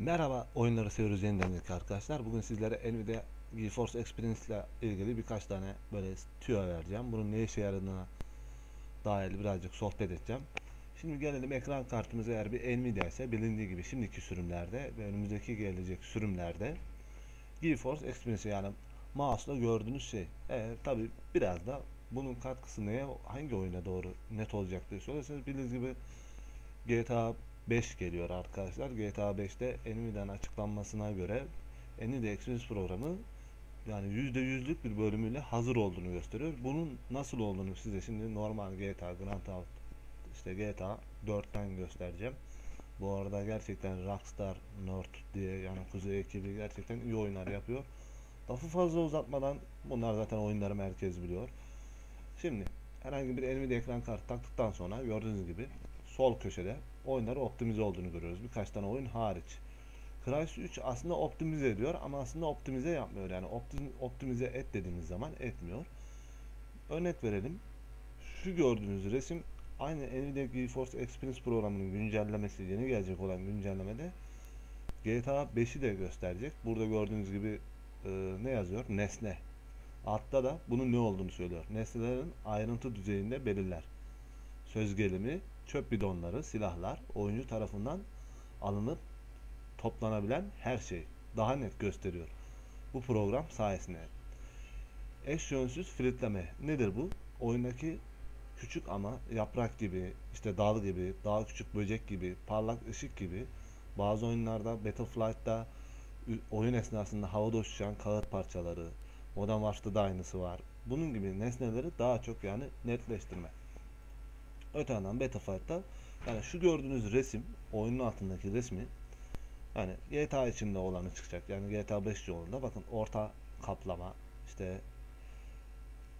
Merhaba oyunları seviyoruz yeniden arkadaşlar. Bugün sizlere Nvidia GeForce Experience ile ilgili birkaç tane böyle tüyo vereceğim. Bunun ne işe yaradığına dair birazcık sohbet edeceğim. Şimdi gelelim ekran kartımız eğer bir Nvidia ise bilindiği gibi şimdiki sürümlerde ve önümüzdeki gelecek sürümlerde GeForce Experience yani mouse'la gördüğünüz şey. E, tabi biraz da bunun katkısı neye, hangi oyuna doğru net olacak diye söylerseniz bildiğiniz gibi GTA 5 geliyor arkadaşlar. GTA 5'te Nvidia'nın açıklanmasına göre Nvidia Experience programı yani %100'lük bir bölümüyle hazır olduğunu gösteriyor. Bunun nasıl olduğunu size şimdi normal GTA Grand Theft işte GTA 4'ten göstereceğim. Bu arada gerçekten Rockstar North diye yani Kuzey ekibi gerçekten iyi oyunlar yapıyor. Lafı fazla uzatmadan bunlar zaten oyunları merkez biliyor. Şimdi herhangi bir Nvidia ekran kartı taktıktan sonra gördüğünüz gibi sol köşede oyunları optimize olduğunu görüyoruz. Birkaç tane oyun hariç. Crysis 3 aslında optimize ediyor ama aslında optimize yapmıyor. Yani optimize et dediğimiz zaman etmiyor. Örnek verelim. Şu gördüğünüz resim aynı Nvidia GeForce Experience programının güncellemesi yeni gelecek olan güncellemede GTA 5'i de gösterecek. Burada gördüğünüz gibi e, ne yazıyor? Nesne. Altta da bunun ne olduğunu söylüyor. Nesnelerin ayrıntı düzeyinde belirler. Söz gelimi çöp bidonları, silahlar oyuncu tarafından alınıp toplanabilen her şey daha net gösteriyor. Bu program sayesinde. Eş yönsüz filitleme nedir bu? Oyundaki küçük ama yaprak gibi, işte dal gibi, daha küçük böcek gibi, parlak ışık gibi bazı oyunlarda Battleflight'ta oyun esnasında havada uçuşan kağıt parçaları, Modern Warfare'da da aynısı var. Bunun gibi nesneleri daha çok yani netleştirme. Öte yandan Battlefield'da yani şu gördüğünüz resim, oyunun altındaki resmi yani GTA içinde olanı çıkacak. Yani GTA 5 yolunda bakın orta kaplama işte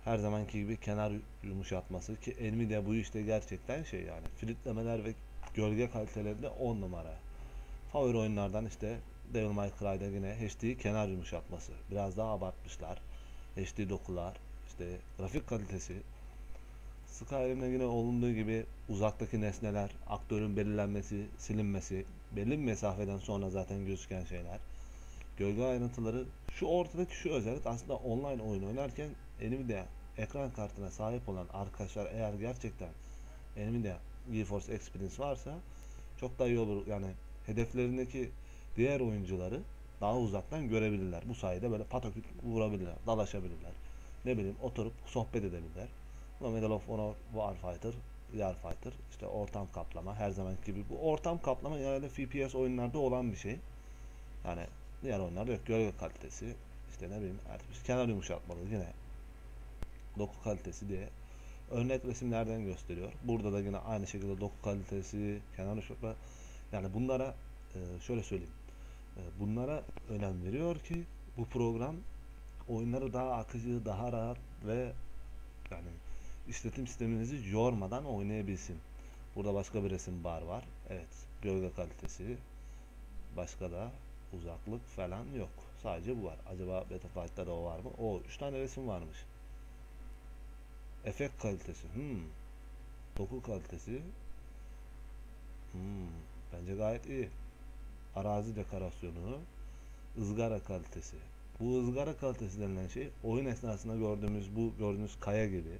her zamanki gibi kenar yumuşatması ki Nvidia bu işte gerçekten şey yani filtremeler ve gölge kalitelerinde 10 numara. Favori oyunlardan işte Devil May Cry'da yine HD kenar yumuşatması. Biraz daha abartmışlar. HD dokular, işte grafik kalitesi Skyrim'de yine olunduğu gibi uzaktaki nesneler, aktörün belirlenmesi, silinmesi, belli bir mesafeden sonra zaten gözüken şeyler, gölge ayrıntıları, şu ortadaki şu özellik aslında online oyun oynarken Nvidia ekran kartına sahip olan arkadaşlar eğer gerçekten Nvidia GeForce Experience varsa çok daha iyi olur. Yani hedeflerindeki diğer oyuncuları daha uzaktan görebilirler. Bu sayede böyle pataküt vurabilirler, dalaşabilirler. Ne bileyim oturup sohbet edebilirler. Medal of Honor Warfighter, Warfighter, işte ortam kaplama her zaman gibi. Bu ortam kaplama genelde FPS oyunlarda olan bir şey. Yani diğer oyunlarda yok. Gölge kalitesi, işte ne bileyim artık kenar yumuşatmalı yine doku kalitesi diye örnek resimlerden gösteriyor. Burada da yine aynı şekilde doku kalitesi, kenar yumuşatma yani bunlara e, şöyle söyleyeyim. E, bunlara önem veriyor ki bu program oyunları daha akıcı, daha rahat ve yani işletim sisteminizi yormadan oynayabilsin. Burada başka bir resim bar var. Evet. Gölge kalitesi. Başka da uzaklık falan yok. Sadece bu var. Acaba Betaflight'ta da o var mı? O 3 tane resim varmış. Efekt kalitesi. Hmm. Doku kalitesi. Hmm. Bence gayet iyi. Arazi dekorasyonu. ızgara kalitesi. Bu ızgara kalitesi denilen şey oyun esnasında gördüğümüz bu gördüğünüz kaya gibi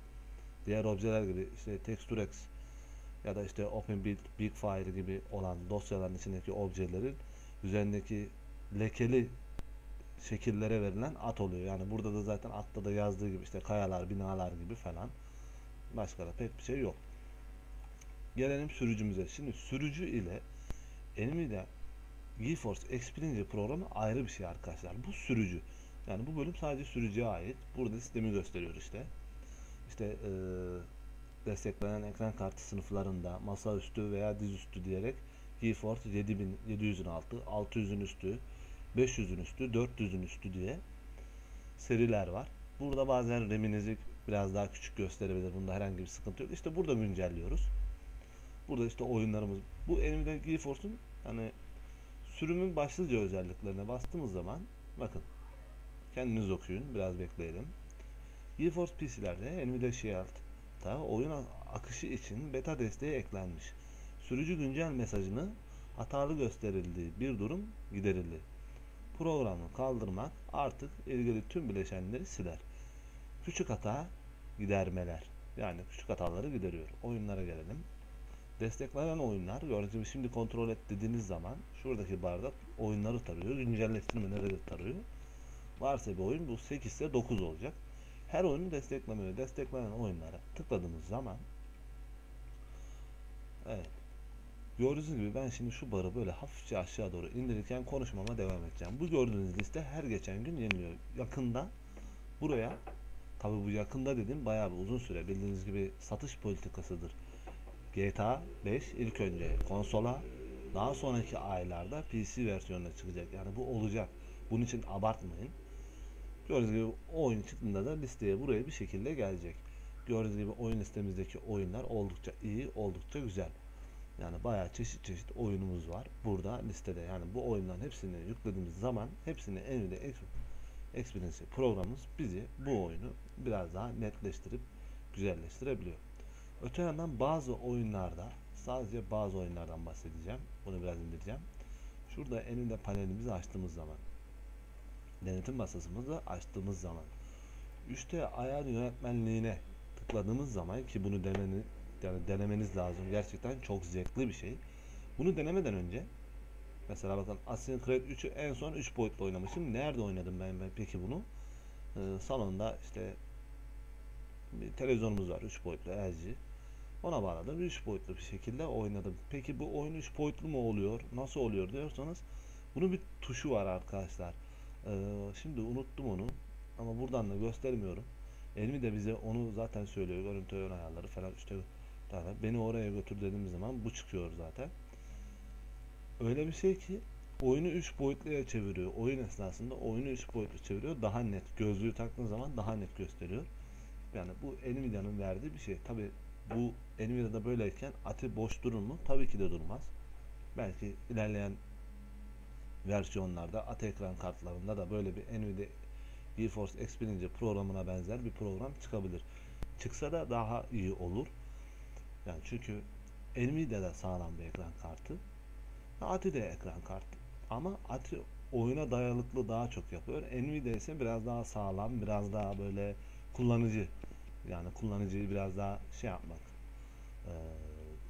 diğer objeler gibi işte TextureX ya da işte OpenBuild, BigFire gibi olan dosyaların içindeki objelerin üzerindeki lekeli şekillere verilen at oluyor. Yani burada da zaten atta da yazdığı gibi işte kayalar, binalar gibi falan. Başka da pek bir şey yok. Gelelim sürücümüze. Şimdi sürücü ile Nvidia GeForce Experience programı ayrı bir şey arkadaşlar. Bu sürücü. Yani bu bölüm sadece sürücüye ait. Burada sistemi gösteriyor işte işte e, desteklenen ekran kartı sınıflarında masaüstü veya dizüstü diyerek GeForce 7700'ün altı, 600'ün üstü, 500'ün üstü, 400'ün üstü diye seriler var. Burada bazen RAM'inizi biraz daha küçük gösterebilir. Bunda herhangi bir sıkıntı yok. İşte burada güncelliyoruz. Burada işte oyunlarımız. Bu Nvidia GeForce'un hani sürümün başlıca özelliklerine bastığımız zaman bakın kendiniz okuyun. Biraz bekleyelim. GeForce PC'lerde Nvidia Shield'da oyun akışı için beta desteği eklenmiş. Sürücü güncel mesajını hatalı gösterildiği bir durum giderildi. Programı kaldırmak artık ilgili tüm bileşenleri siler. Küçük hata gidermeler. Yani küçük hataları gideriyor. Oyunlara gelelim. Desteklenen oyunlar gördüğünüz şimdi kontrol et dediğiniz zaman şuradaki barda oyunları tarıyor. Güncelleştirmeleri de tarıyor. Varsa bir oyun bu 8 ise 9 olacak. Her oyunu desteklemiyor. Desteklenen oyunlara tıkladığımız zaman Evet. Gördüğünüz gibi ben şimdi şu barı böyle hafifçe aşağı doğru indirirken konuşmama devam edeceğim. Bu gördüğünüz liste her geçen gün yeniliyor. Yakında buraya tabi bu yakında dedim bayağı bir uzun süre bildiğiniz gibi satış politikasıdır. GTA 5 ilk önce konsola daha sonraki aylarda PC versiyonuna çıkacak. Yani bu olacak. Bunun için abartmayın. Gördüğünüz gibi oyun çıktığında da listeye buraya bir şekilde gelecek. Gördüğünüz gibi oyun listemizdeki oyunlar oldukça iyi, oldukça güzel. Yani bayağı çeşit çeşit oyunumuz var burada listede. Yani bu oyunların hepsini yüklediğimiz zaman hepsini Nvidia Experience programımız bizi bu oyunu biraz daha netleştirip güzelleştirebiliyor. Öte yandan bazı oyunlarda sadece bazı oyunlardan bahsedeceğim. Bunu biraz indireceğim. Şurada Nvidia panelimizi açtığımız zaman denetim masasımızı açtığımız zaman 3D ayar yönetmenliğine tıkladığımız zaman ki bunu deneni, yani denemeniz lazım. Gerçekten çok zevkli bir şey. Bunu denemeden önce mesela bakın Assassin's Creed 3'ü en son 3 boyutlu oynamışım. Nerede oynadım ben, ben peki bunu? Ee, salonda işte bir televizyonumuz var 3 boyutlu LG. Ona bağladım. 3 boyutlu bir şekilde oynadım. Peki bu oyun 3 boyutlu mu oluyor? Nasıl oluyor diyorsanız bunun bir tuşu var arkadaşlar. Ee, şimdi unuttum onu. Ama buradan da göstermiyorum. Elmi de bize onu zaten söylüyor. Görüntü ön ayarları falan işte zaten beni oraya götür dediğimiz zaman bu çıkıyor zaten. Öyle bir şey ki oyunu 3 boyutluya çeviriyor. Oyun esnasında oyunu 3 boyutlu çeviriyor. Daha net. Gözlüğü taktığın zaman daha net gösteriyor. Yani bu Nvidia'nın verdiği bir şey. Tabi bu Nvidia'da böyleyken Ati boş durur mu? Tabii ki de durmaz. Belki ilerleyen versiyonlarda AT ekran kartlarında da böyle bir Nvidia GeForce Experience programına benzer bir program çıkabilir. Çıksa da daha iyi olur. Yani çünkü Nvidia'da sağlam bir ekran kartı. ATI de ekran kartı. Ama ATI oyuna dayalıklı daha çok yapıyor. Nvidia ise biraz daha sağlam, biraz daha böyle kullanıcı yani kullanıcıyı biraz daha şey yapmak ee,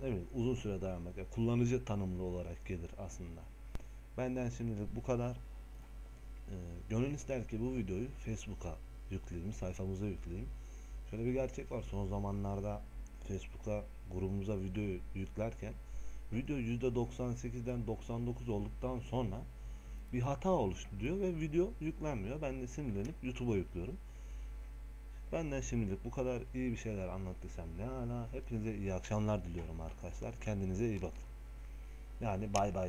evet uzun süre dayanmak yani kullanıcı tanımlı olarak gelir aslında. Benden şimdilik bu kadar. Ee, gönül ister ki bu videoyu Facebook'a yükleyeyim, sayfamıza yükleyeyim. Şöyle bir gerçek var. Son zamanlarda Facebook'a grubumuza video yüklerken video %98'den 99 olduktan sonra bir hata oluştu diyor ve video yüklenmiyor. Ben de sinirlenip YouTube'a yüklüyorum. Benden şimdilik bu kadar iyi bir şeyler anlattıysam ne hala. Hepinize iyi akşamlar diliyorum arkadaşlar. Kendinize iyi bakın. Yani bay bay.